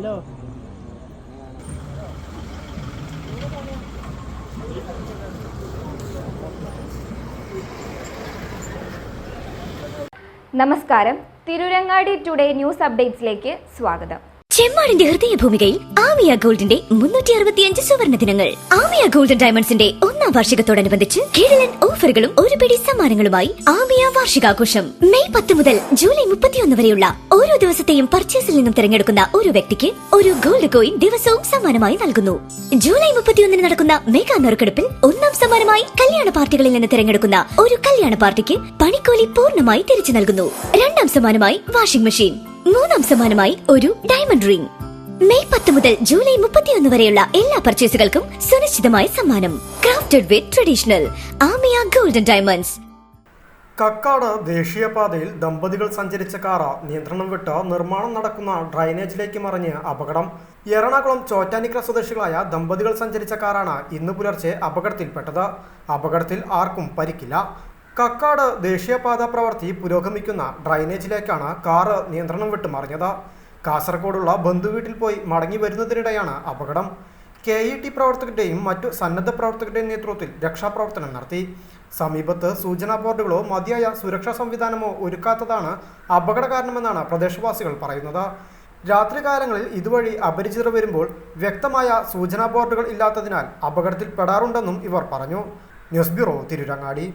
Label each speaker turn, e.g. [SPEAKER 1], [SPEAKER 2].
[SPEAKER 1] Hello.
[SPEAKER 2] നമസ്കാരം. Tirurangadi today news അപ്ഡേറ്റ്സിലേക്ക് സ്വാഗതം.
[SPEAKER 3] ചെമ്മാടിന്റെ ഹൃദയഭൂമികയിൽ ആമിയ ഗോൾഡിന്റെ മുന്നൂറ്റി അറുപത്തിയഞ്ച് സുവർണ ദിനങ്ങൾ. ആമിയ ഗോൾഡൻ ഡയമണ്ട്സിന്റെ ഒന്നാം വാർഷികത്തോടനുബന്ധിച്ച് കിഴലൻ ഓഫറുകളും ഒരു പിടി സമ്മാനങ്ങളുമായി ആമിയ വാർഷികാഘോഷം. മെയ് പത്ത് മുതൽ ജൂലൈ മുപ്പത്തിയൊന്ന് വരെയുള്ള ഓരോ ദിവസത്തെയും പർച്ചേസിൽ നിന്നും തിരഞ്ഞെടുക്കുന്ന ഒരു വ്യക്തിക്ക് ഒരു ഗോൾഡ് കോയിൻ ദിവസവും സമ്മാനമായി നൽകുന്നു. ജൂലൈ മുപ്പത്തിയൊന്നിന് നടക്കുന്ന മെഗാ നറുക്കെടുപ്പിൽ ഒന്നാം സമ്മാനമായി കല്യാണ പാർട്ടികളിൽ നിന്ന് തിരഞ്ഞെടുക്കുന്ന ഒരു കല്യാണ പാർട്ടിക്ക് പണിക്കൂലി പൂർണമായി തിരിച്ചു നൽകുന്നു. രണ്ടാം സമ്മാനമായി വാഷിംഗ് മെഷീൻ. മൂന്നാം സമ്മാനമായി ഒരു ഡയമണ്ട് റിംഗ് മെയ് പത്ത് മുതൽ ജൂലൈ മുപ്പത്തിയൊന്ന് വരെയുള്ള എല്ലാ പർച്ചേസുകൾക്കും സുനിശ്ചിതമായ സമ്മാനം. Crafted with traditional Amiya golden diamonds
[SPEAKER 4] Kakkad ദേശീയപാതയിൽ ദമ്പതികൾ സഞ്ചരിച്ച കാറ നിയന്ത്രണം വിട്ട് നിർമ്മാണം നടക്കുന്ന ഡ്രൈനേജിലേക്ക് മറിഞ്ഞ് അപകടം. എറണാകുളം ചോറ്റാനിക്ര സ്വദേശികളായ ദമ്പതികൾ സഞ്ചരിച്ച കാറാണ് ഇന്ന് പുലർച്ചെ അപകടത്തിൽപ്പെട്ടത്. അപകടത്തിൽ ആർക്കും പരിക്കില്ല. കക്കാട് ദേശീയപാത പ്രവൃത്തി പുരോഗമിക്കുന്ന ഡ്രൈനേജിലേക്കാണ് കാറ് നിയന്ത്രണം വിട്ട് മറിഞ്ഞത് കാസർഗോഡുള്ള ബന്ധുവീട്ടിൽ പോയി മടങ്ങി വരുന്നതിനിടെയാണ് അപകടം. കെ ഇ ടി പ്രവർത്തകരുടെയും മറ്റു സന്നദ്ധ പ്രവർത്തകരുടെയും നേതൃത്വത്തിൽ രക്ഷാപ്രവർത്തനം നടത്തി. സമീപത്ത് സൂചനാ ബോർഡുകളോ മതിയായ സുരക്ഷാ സംവിധാനമോ ഒരുക്കാത്തതാണ് അപകട കാരണമെന്നാണ് പ്രദേശവാസികൾ പറയുന്നത്. രാത്രികാലങ്ങളിൽ ഇതുവഴി അപരിചിതർ വരുമ്പോൾ വ്യക്തമായ സൂചനാ ബോർഡുകൾ ഇല്ലാത്തതിനാൽ അപകടത്തിൽ പെടാറുണ്ടെന്നും ഇവർ പറഞ്ഞു. News bureau Tirurangadi.